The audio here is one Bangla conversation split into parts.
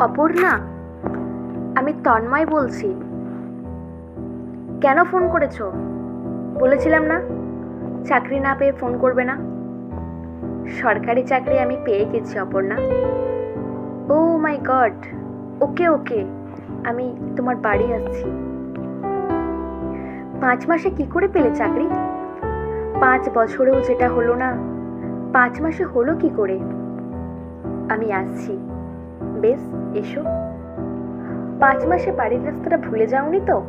অপর্ণা, আমি তন্ময় বলছি। কেন ফোন করেছ? বলেছিলাম না। চাকরি না পেয়ে ফোন করবে না। সরকারি চাকরি আমি পেয়ে গেছি, অপর্ণা। ও মাই গড, ওকে ওকে, আমি তোমার বাড়ি আসছি। পাঁচ মাসে কি করে পেলে চাকরি? পাঁচ বছরেও যেটা হলো না, পাঁচ মাসে হলো কি করে? আমি আসছি। বেশ, এসো। পাঁচ মাসে বাড়ির রাস্তাটা ভুলে যাওনি তো?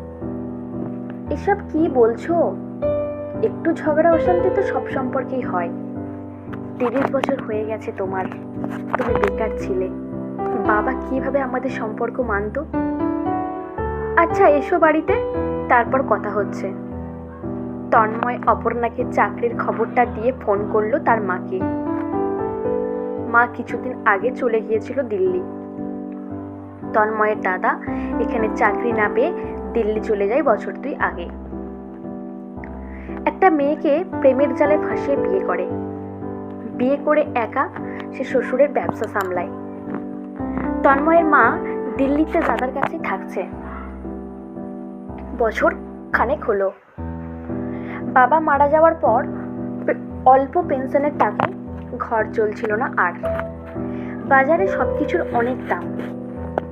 এসব কি বলছো? একটু ঝগড়া অশান্তি তো সব সম্পর্কেই হয়। তিরিশ বছর হয়ে গেছে তোমার। তুমি বেকার ছিলে। বাবা কীভাবে আমাদের সম্পর্ক মানতো? আচ্ছা এসো বাড়িতে, তারপর কথা হচ্ছে। তন্ময় অপর্ণাকে চাকরির খবরটা দিয়ে ফোন করল তার মাকে। মা কিছুদিন আগে চলে গিয়েছিল দিল্লি। তন্ময়ের দাদা এখানে চাকরি না পেয়ে দিল্লি চলে যায় বছর দুই আগে। একটা মেয়েকে প্রেমের জালে ফাঁসিয়ে বিয়ে করে। বিয়ে করে একা সে শ্বশুরের ব্যবসা সামলায়। তন্ময়ের মা দিল্লিতে দাদার কাছে থাকছে। বছর খানেক হলো। বাবা মারা যাওয়ার পর অল্প পেনশনের টাকায় ঘর চলছিল না আর। বাজারে সব কিছুর অনেক দাম।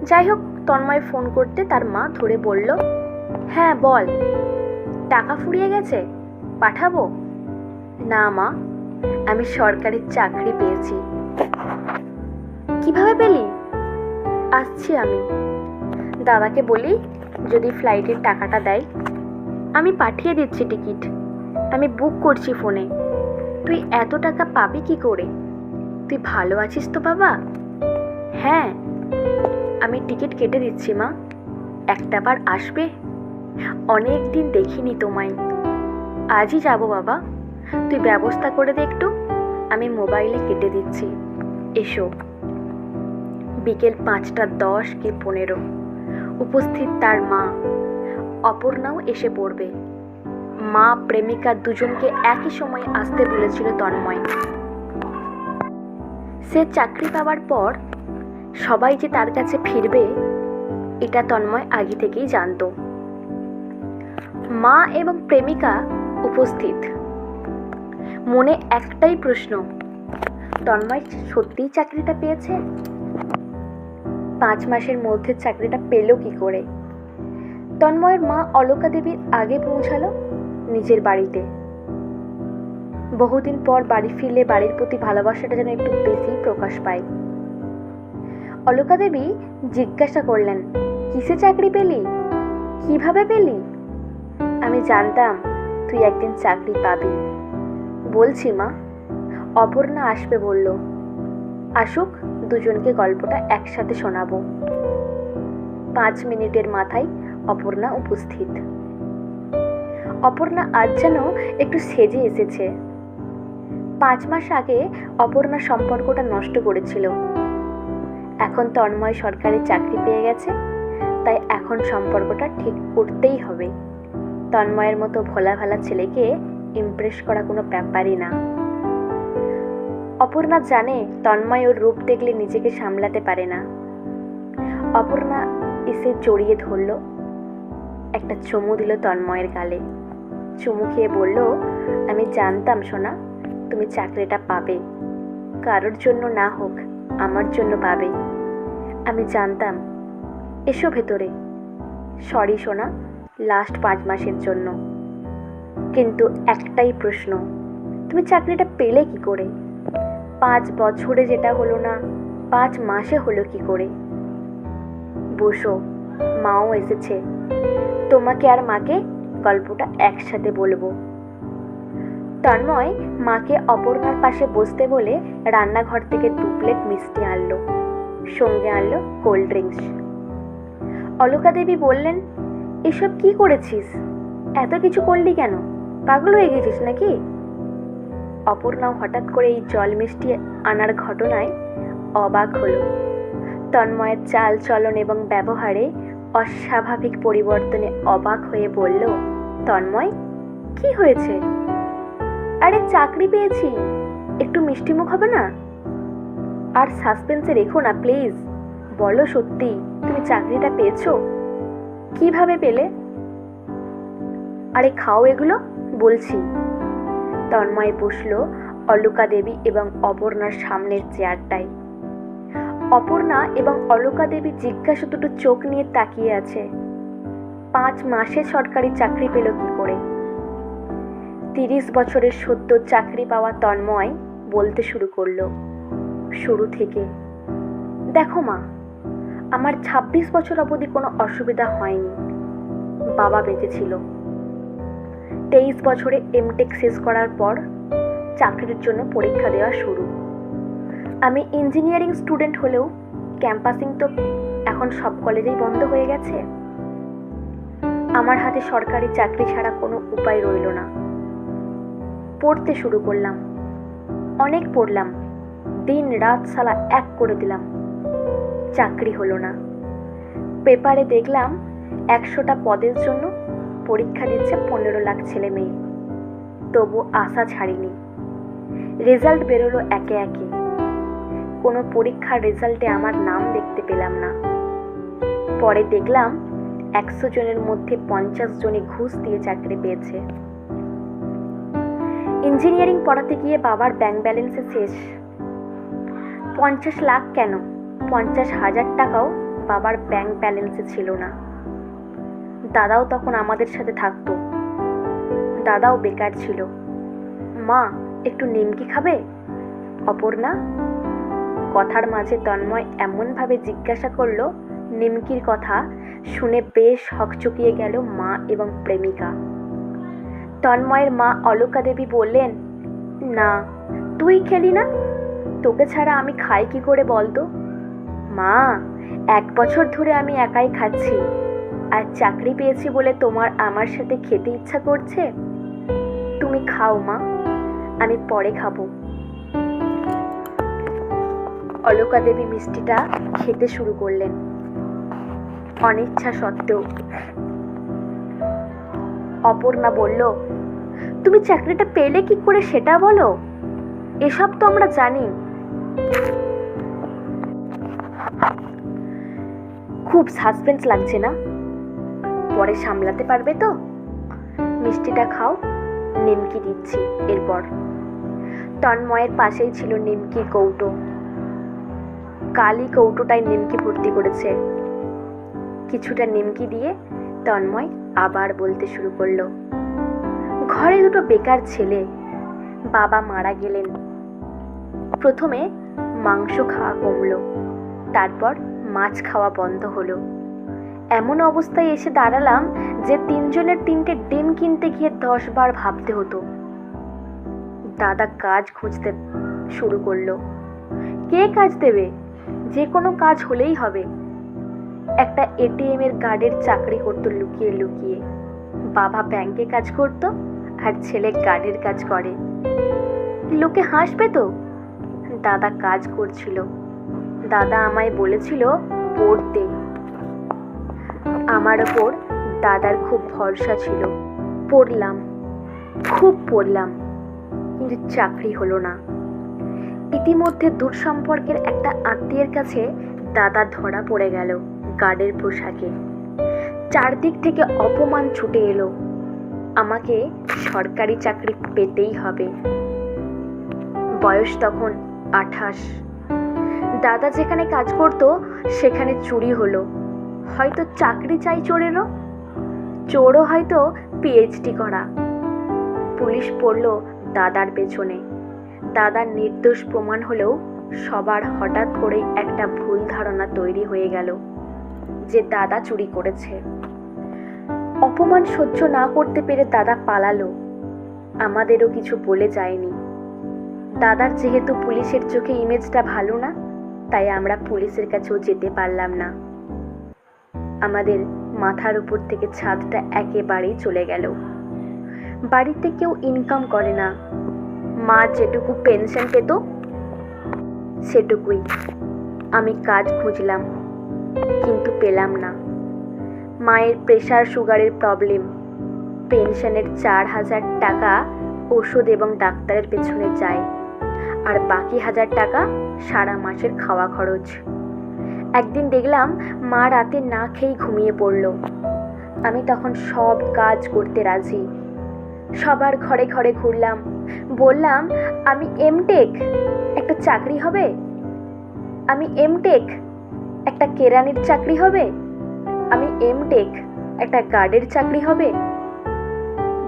যাই হোক তন্ময় ফোন করতে তার মা ধরে বলল হ্যাঁ বল। টাকা ফুরিয়ে গেছে? পাঠাবো? না, মা। আমি সরকারি চাকরি পেয়েছি। কীভাবে পেলি? আসছি আমি। দাদাকে বলি, যদি ফ্লাইটের টাকাটা দেয়, আমি পাঠিয়ে দিচ্ছি টিকিট। আমি বুক করছি ফোনে। তুই এত টাকা পাবি কি করে? তুই ভালো আছিস তো বাবা? হ্যাঁ। আমি টিকিট কেটে দিচ্ছি, মা। একটা বার আসবে? অনেক দিন দেখিনি তোমায়। আজই যাব বাবা। তুই ব্যবস্থা করে দে একটু। আমি মোবাইলে কেটে দিচ্ছি। এসো। বিকেল পাঁচটা দশ কি পনেরো। উপস্থিত তার মা। অপর্ণাও এসে পড়বে। মা প্রেমিকা দুজনকে একই সময়ে আসতে বলেছিল তন্ময়। সে চাকরি পাওয়ার পর সবাই যে তার কাছে ফিরবে, এটা তন্ময় আগে থেকেই জানতো। মা এবং প্রেমিকা উপস্থিত। মনে একটাই প্রশ্ন, তন্ময় সত্যিই চাকরিটা পেয়েছে? পাঁচ মাসের মধ্যে চাকরিটা পেল কি করে? তন্ময়ের মা অলকা দেবীর আগে পৌঁছালো? নিজের বাড়িতে। বহুদিন পর বাড়ি ফিরলে বাড়ির প্রতি ভালোবাসাটা যেন একটু বেশি প্রকাশ পায়। অলকা দেবী জিজ্ঞাসা করলেন, কিসে চাকরি পেলি? কীভাবে পেলি? আমি জানতাম তুই একদিন চাকরি পাবি। বলছি মা। অপর্ণা আসবে বলল, আসুক, দুজনকে গল্পটা একসাথে শোনাবো। পাঁচ মিনিটের মাথায় অপর্ণা উপস্থিত। অপর্ণা আজ যেন একটু সেজে এসেছে। পাঁচ মাস আগে অপর্ণা সম্পর্কটা নষ্ট করেছিল। এখন তন্ময় সরকারি চাকরি পেয়ে গেছে, তাই এখন সম্পর্কটা ঠিক করতেই হবে। তন্ময়ের মতো ভোলা ভালা ছেলেকে ইমপ্রেস করা কোনো ব্যাপারই না। অপর্ণা জানে তন্ময় ওর রূপ দেখলে নিজেকে সামলাতে পারে না। অপর্ণা এসে জড়িয়ে ধরল, একটা চমু দিল তন্ময়ের গালে। চুমু খেয়ে বলল, আমি জানতাম সোনা, তুমি চাকরিটা পাবে। কারোর জন্য না হোক, আমার জন্য পাবে। আমি জানতাম, এসো ভেতরে। সরি সোনা লাস্ট পাঁচ মাসের জন্য। কিন্তু একটাই প্রশ্ন, তুমি চাকরিটা পেলে কি করে? পাঁচ বছরে যেটা হলো না, পাঁচ মাসে হলো কি করে? বসো, মাও এসেছে। তোমাকে আর মাকে গল্পটা একসাথে বলব। তন্ময় মাকে অপর্ণার পাশে বসতে বলে রান্নাঘর থেকে দু প্লেট মিষ্টি আনলো, সঙ্গে আনলো কোল্ড ড্রিঙ্কস। অলকা দেবী বললেন, এসব কি করেছিস? এত কিছু করলি কেন? পাগল হয়ে গেছিস নাকি? অপর্ণাও হঠাৎ করে এই জল মিষ্টি আনার ঘটনায় অবাক হলো। তন্ময়ের চাল চলন এবং ব্যবহারে অস্বাভাবিক পরিবর্তনে অবাক হয়ে বলল তন্ময়, কি হয়েছে? আরে চাকরি পেয়েছি, একটু মিষ্টিমুখ হবে না? আর সাসপেন্সে রেখো না, প্লিজ। বলো সত্যি, তুমি চাকরিটা পেয়েছ? কীভাবে পেলে? আরে খাও এগুলো, বলছি। তন্ময় বসল অলোকা দেবী এবং অপর্ণার সামনের চেয়ারটায়। অপর্ণা এবং অলোকা দেবী জিজ্ঞাসা দুটো চোখ নিয়ে তাকিয়ে আছে। পাঁচ মাসে সরকারি চাকরি পেল কি করে? তিরিশ বছরের সদ্য চাকরি পাওয়া তন্ময় বলতে শুরু করল, শুরু থেকে, দেখো মা, আমার ২৬ বছর অবধি কোনো অসুবিধা হয়নি। বাবা বেঁচে ছিল তেইশ বছরে এমটেক শেষ করার পর চাকরির জন্য পরীক্ষা দেওয়া শুরু। আমি ইঞ্জিনিয়ারিং স্টুডেন্ট হলেও ক্যাম্পাসিং তো এখন সব কলেজেই বন্ধ হয়ে গেছে। আমার হাতে সরকারি চাকরি ছাড়া কোনো উপায় রইল না। পড়তে শুরু করলাম। অনেক পড়লাম। দিন রাত সালা এক করে দিলাম। চাকরি হলো না। পেপারে দেখলাম একশোটা পদের জন্য পরীক্ষা দিচ্ছে পনেরো লাখ ছেলে মেয়ে। তবু আশা ছাড়িনি। রেজাল্ট বেরোলো একে একে। কোনো পরীক্ষার রেজাল্টে আমার নাম দেখতে পেলাম না। পরে দেখলাম একশো জনের মধ্যে পঞ্চাশ জনে ঘুষ দিয়ে চাকরি পেয়েছে। ইঞ্জিনিয়ারিং পড়াতে গিয়ে বাবার ব্যাংক ব্যালেন্সে শেষ। পঞ্চাশ লাখ কেন? পঞ্চাশ হাজার টাকাও বাবার ব্যাংক ব্যালেন্সে ছিল না। দাদাও তখন আমাদের সাথে থাকতো। দাদাও বেকার ছিল। মা, একটু নিমকি খাবে? অপর্ণা? কথার মাঝে তন্ময় এমনভাবে জিজ্ঞাসা করল নিমকির কথা শুনে বেশ হকচকিয়ে গেল মা এবং প্রেমিকা। তন্ময়ের মা অলকা দেবী বললেন, না, তুই খেলি না? তোকে ছাড়া আমি খাই কি করে বলতো? মা, এক বছর ধরে আমি একাই খাচ্ছি, আর চাকরি পেয়েছি বলে তোমার আমার সাথে খেতে ইচ্ছা করছে? তুমি খাও মা, আমি পরে খাব। অলকা দেবী মিষ্টিটা খেতে শুরু করলেন। অনিচ্ছা সত্ত্বেও। অপর্ণা বলল, তুমি চাকরিটা পেলে কি করে সেটা বলো? এসব তো আমরা জানি। খুব সাসপেন্স লাগছে না? পরে সামলাতে পারবে তো? মিষ্টিটা খাও, নিমকি দিচ্ছি এরপর। তন্ময়ের পাশেই ছিল নিমকির কৌটো। কালি কৌটোটায় নিমকি ভর্তি করেছে। কিছুটা নিমকি দিয়ে তন্ময় আবার বলতে শুরু করল, ঘরে দুটো বেকার ছেলে, বাবা মারা গেলেন। প্রথমে মাংস খাওয়া কমল, তারপর মাছ খাওয়া বন্ধ হলো। এমন অবস্থায় এসে দাঁড়ালাম যে তিনজনের তিনটে ডিম কিনতে গিয়ে দশ বার ভাবতে হতো। দাদা কাজ খুঁজতে শুরু করল, কে কাজ দেবে? যে কোনো কাজ হলেই হবে। একটা এটিএম এর গার্ডের চাকরি করতো লুকিয়ে লুকিয়ে। বাবা ব্যাংকে কাজ করত আর ছেলে গার্ডের কাজ করে। লোকে হাসবে তো। দাদা কাজ করছিল। দাদা আমায় বলেছিল পড়তে আমার ওপর দাদার খুব ভরসা ছিল। পড়লাম, খুব পড়লাম, কিন্তু চাকরি হলো না। ইতিমধ্যে দূর সম্পর্কের একটা আত্মীয়ের কাছে দাদা ধরা পড়ে গেল। গার্ডের পোশাকে। চারদিক থেকে অপমান ছুটে এলো। আমাকে সরকারি চাকরি পেতেই হবে। বয়স তখন আঠাশ। দাদা যেখানে কাজ করত, সেখানে চুরি হলো। হয়তো চাকরি চাই চোরেরও? চোরও হয়তো পিএইচডি করা। পুলিশ পড়ল দাদার পেছনে। দাদার নির্দোষ প্রমাণ হলেও সবার হঠাৎ করেই একটা ভুল ধারণা তৈরি হয়ে গেল। যে দাদা চুরি করেছে। অপমান সহ্য না করতে পেরে দাদা পালালো। আমাদেরও কিছু বলে যায়নি। দাদার যেহেতু পুলিশের চোখে ইমেজটা ভালো না, তাই আমরা পুলিশের কাছেও যেতে পারলাম না। আমাদের মাথার উপর থেকে ছাদটা একেবারেই চলে গেল। বাড়িতে কেউ ইনকাম করে না। মা যেটুকু পেনশন পেত, সেটুকুই। আমি কাজ খুঁজলাম। কিন্তু পেলাম না। মায়ের প্রেশার সুগারের প্রবলেম পেনশনের চার হাজার টাকা ওষুধ এবং ডাক্তারের পেছনে যায়। আর বাকি হাজার টাকা সারা মাসের খাওয়া খরচ। একদিন দেখলাম মা রাতে না খেয়েই ঘুমিয়ে পড়ল। আমি তখন সব কাজ করতে রাজি। সবার ঘরে ঘরে ঘুরলাম। বললাম, আমি এমটেক একটা চাকরি হবে? আমি এমটেক একটা কেরানির চাকরি হবে? আমি এম টেক একটা গার্ডের চাকরি হবে?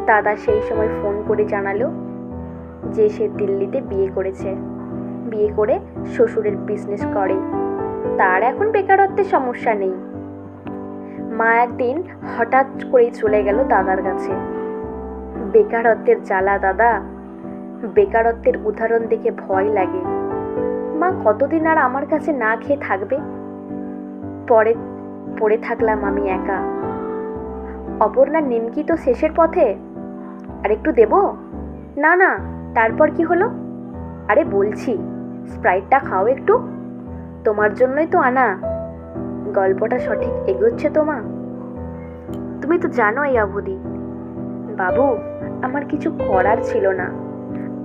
দাদা সেই সময় ফোন করে জানালো যে সে দিল্লিতে বিয়ে করেছে। বিয়ে করে শ্বশুরের বিজনেস করে। তার এখন বেকারত্বের সমস্যা নেই। মা একদিন হঠাৎ করেই চলে গেল দাদার কাছে। বেকারত্বের জ্বালা, দাদা। বেকারত্বের উদাহরণ দেখে ভয় লাগে। মা কতদিন আর আমার কাছে না খেয়ে থাকবে? পরে, পড়ে থাকলাম আমি একা। অপর্ণার নিমকি তো শেষের পথে। আর একটু দেব? না না, তারপর কি হলো? আরে বলছি, স্প্রাইটটা খাও একটু। তোমার জন্যই তো আনা। গল্পটা সঠিক এগোচ্ছে তোমা তুমি তো জানো এই অবধি। বাবু, আমার কিছু করার ছিল না।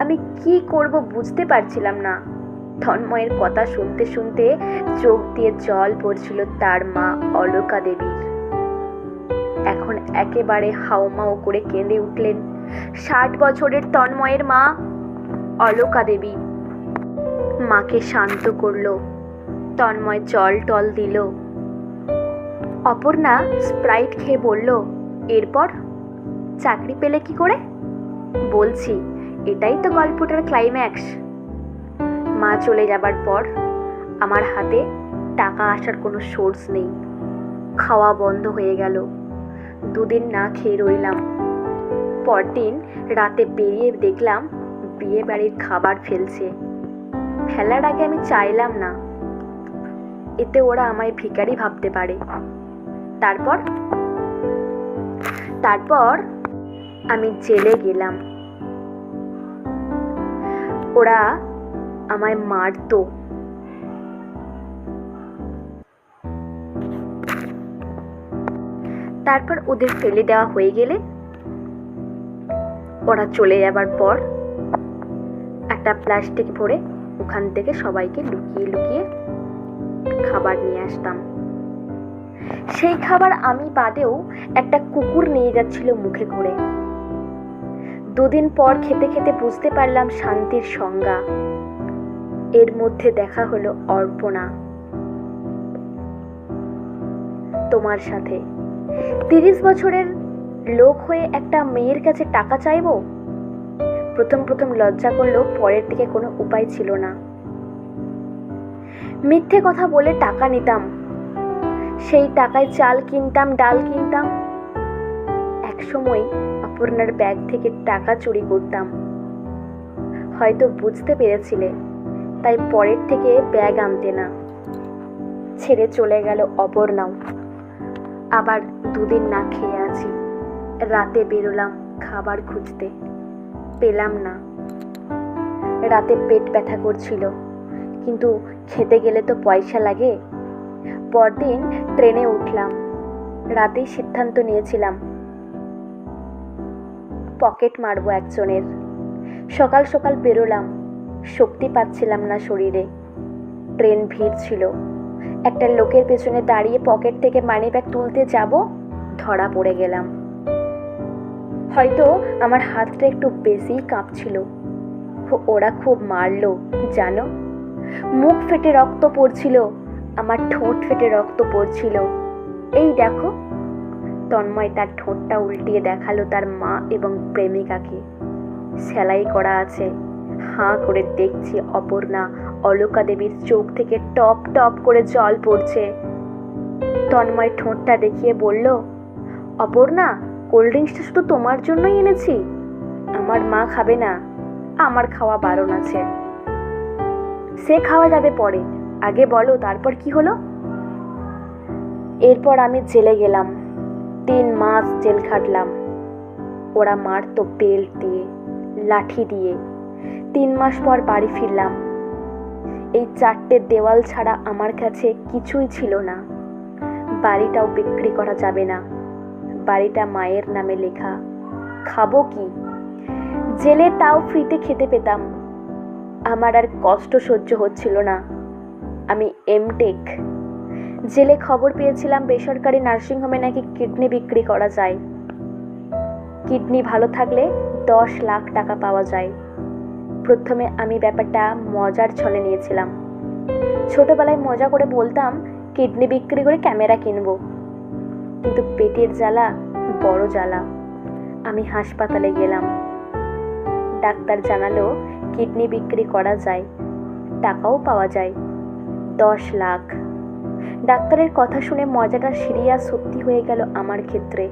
আমি কি করব বুঝতে পারছিলাম না। তন্ময়ের কথা শুনতে শুনতে চোখ দিয়ে জল পড়ছিল তার মা অলকা দেবীর। এখন একেবারে হাউমাউ করে কেঁদে উঠলেন, ষাট বছরের তন্ময়ের মা, অলকা দেবী। মাকে শান্ত করল, তন্ময় জল টল দিল। অপর্ণা স্প্রাইট খেয়ে বলল, এরপর? চাকরি পেলে কি করে? বলছি, এটাই তো গল্পটার ক্লাইম্যাক্স মা চলে যাবার পর আমার হাতে টাকা আসার কোনো সোর্স নেই। খাওয়া বন্ধ হয়ে গেল। দুদিন না খেয়ে রইলাম। পরদিন রাতে বেরিয়ে দেখলাম বিয়ে বাড়ির খাবার ফেলছে। ফেলার আগে আমি চাইলাম না। এতে ওরা আমায় ভিখারি ভাবতে পারে। তারপর? তারপর আমি জেলে গেলাম। ওরা আমায় মারতো। তারপর ওদের ফেলে দেওয়া হয়ে গেলে ওরা চলে যাবার পর একটা প্লাস্টিক ভরে ওখান থেকে সবাইকে লুকিয়ে লুকিয়ে খাবার নিয়ে আসতাম। সেই খাবার আমি বাদেও একটা কুকুর নিয়ে যাচ্ছিল মুখে করে দুদিন পর খেতে খেতে বুঝতে পারলাম শান্তির সংজ্ঞা। এর মধ্যে দেখা হলো অর্পণা। তোমার সাথে। তিরিশ বছরের লোক হয়ে একটা মেয়ের কাছে টাকা চাইব? প্রথম প্রথম লজ্জা করলেও পরের দিকে কোনো উপায় ছিল না। মিথ্যে কথা বলে টাকা নিতাম। সেই টাকায় চাল কিনতাম, ডাল কিনতাম। একসময় অপর্ণার ব্যাগ থেকে টাকা চুরি করতাম। হয়তো বুঝতে পেরেছিলে তাই পরের থেকে ব্যাগ আনতে না। ছেড়ে চলে গেল অপর্ণাও। আবার দুদিন না খেয়ে আছি। রাতে বেরোলাম খাবার খুঁজতে। পেলাম না। রাতে পেট ব্যথা করছিল। কিন্তু খেতে গেলে তো পয়সা লাগে। পরদিন ট্রেনে উঠলাম। রাতেই সিদ্ধান্ত নিয়েছিলাম। পকেট মারবো একজনের। সকাল সকাল বেরোলাম। শক্তি পাচ্ছিলাম না শরীরে। ট্রেন ভিড় ছিল। একটা লোকের পেছনে দাঁড়িয়ে পকেট থেকে মানি ব্যাগ তুলতে যাব, ধরা পড়ে গেলাম। হয়তো আমার হাতটা একটু বেশিই কাঁপছিল। ওরা খুব মারলো, জানো? মুখ ফেটে রক্ত পড়ছিল, আমার ঠোঁট ফেটে রক্ত পড়ছিল। এই দেখো। তন্ময় তার ঠোঁটটা উল্টিয়ে দেখাল তার মা এবং প্রেমিকাকে। সেলাই করা আছে। হাঁ করে দেখছি অপর্ণা। অলকা দেবীর চোখ থেকে টপ টপ করে জল পড়ছে। তন্ময় ঠোঁটটা দেখিয়ে বলল, অপর্ণা, কোল্ড ড্রিঙ্কসটা শুধু তোমার জন্যই এনেছি। আমার মা খাবে না, আমার খাওয়া বারণ আছে। সে খাওয়া যাবে পরে। আগে বলো, তারপর কি হলো? এরপর আমি জেলে গেলাম। তিন মাস জেল খাটলাম। ওরা মারতো বেল্ট দিয়ে, লাঠি দিয়ে। তিন মাস পর বাড়ি ফিরলাম। এই চারটে দেওয়াল ছাড়া আমার কাছে কিছুই ছিল না। বাড়িটাও বিক্রি করা যাবে না। বাড়িটা মায়ের নামে লেখা। খাব কি? জেলে তাও ফ্রিতে খেতে পেতাম। আমার আর কষ্ট সহ্য হচ্ছিল না। আমি এমটেক। জেলে খবর পেয়েছিলাম বেসরকারি নার্সিংহোমে নাকি কিডনি বিক্রি করা যায়। কিডনি ভালো থাকলে দশ লাখ টাকা পাওয়া যায়। প্রথমে আমি ব্যাপারটা মজার ছলে নিয়েছিলাম। ছোটবেলায় মজা করে বলতাম, কিডনি বিক্রি করে ক্যামেরা কিনবো। কিন্তু পেটের জ্বালা, বড় জ্বালা। আমি হাসপাতালে গেলাম। ডাক্তার জানালো, কিডনি বিক্রি করা যায়, টাকাও পাওয়া যায়, দশ লাখ। ডাক্তারের কথা শুনে মজাটা সিরিয়াস সত্যি হয়ে গেল আমার ক্ষেত্রে।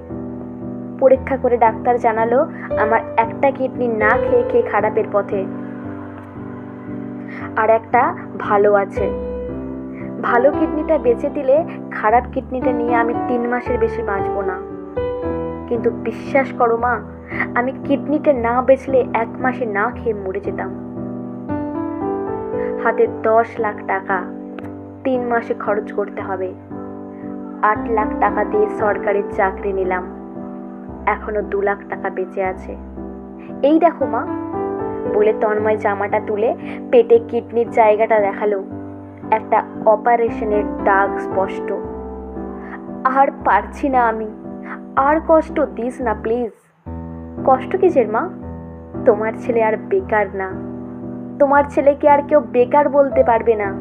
পরীক্ষা করে ডাক্তার জানালো, আমার একটা কিডনি না খেয়ে খেয়ে খারাপের পথে। আর একটা ভালো আছে। ভালো কিডনিটা বেঁচে দিলে খারাপ কিডনিটা নিয়ে আমি তিন মাসের বেশি বাঁচবো না। কিন্তু বিশ্বাস করো মা, আমি কিডনিটা না বেচলে এক মাসে না খেয়ে মরে যেতাম। হাতে দশ লাখ টাকা, তিন মাসে খরচ করতে হবে। আট লাখ টাকা দিয়ে সরকারি চাকরি নিলাম। এখনও দু লাখ টাকা বেঁচে আছে। এই দেখো মা, বলে তন্ময় জামাটা তুলে পেটে কিডনির জায়গাটা দেখাল। একটা অপারেশনের দাগ স্পষ্ট। আর পারছি না আমি। আর কষ্ট দিস না প্লিজ। কষ্ট কিসের মা? তোমার ছেলে আর বেকার না। তোমার ছেলেকে আর কেউ বেকার বলতে পারবে না।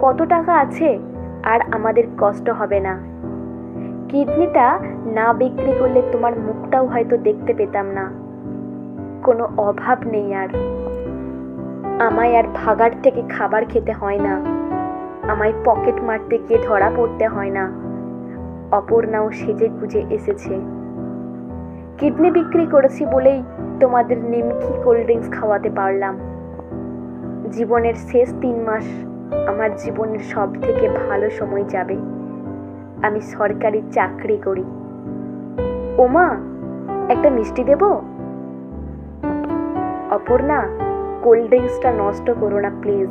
কত টাকা আছে? আর আমাদের কষ্ট হবে না। কিডনিটা না বিক্রি করলে তোমার মুখটাও হয়তো দেখতে পেতাম না। কোনো অভাব নেই আর। আমায় আর ভাগার থেকে খাবার খেতে হয় না। আমায় পকেট মারতে গিয়ে ধরা পড়তে হয় না। অপর্ণাও সেজে গুজে এসেছে। কিডনি বিক্রি করেছি বলেই তোমাদের নিমকি কোল্ড ড্রিঙ্কস খাওয়াতে পারলাম। জীবনের শেষ তিন মাস আমার জীবনের সব থেকে ভালো সময় যাবে। আমি সরকারি চাকরি করি। ওমা, একটা মিষ্টি দেব? অপর্ণা, কোল্ড ড্রিঙ্কসটা নষ্ট করো না, প্লিজ।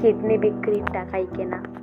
কিডনি বিক্রির টাকাই কেনা।